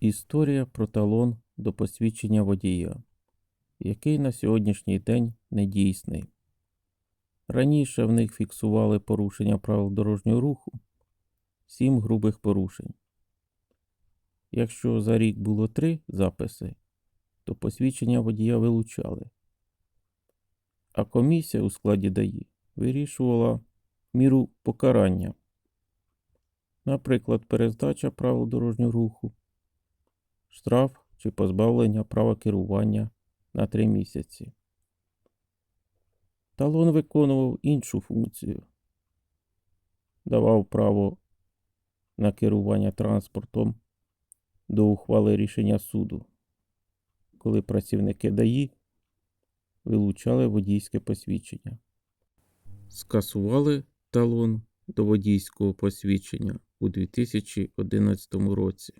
Історія про талон до посвідчення водія, який на сьогоднішній день недійсний. Раніше в них фіксували порушення правил дорожнього руху, сім грубих порушень. Якщо за рік було три записи, то посвідчення водія вилучали. А комісія у складі ДАІ вирішувала міру покарання. Наприклад, перездача правил дорожнього руху, штраф чи позбавлення права керування на три місяці. Талон виконував іншу функцію, давав право на керування транспортом до ухвали рішення суду, коли працівники ДАІ вилучали водійське посвідчення. Скасували талон до водійського посвідчення у 2011 році.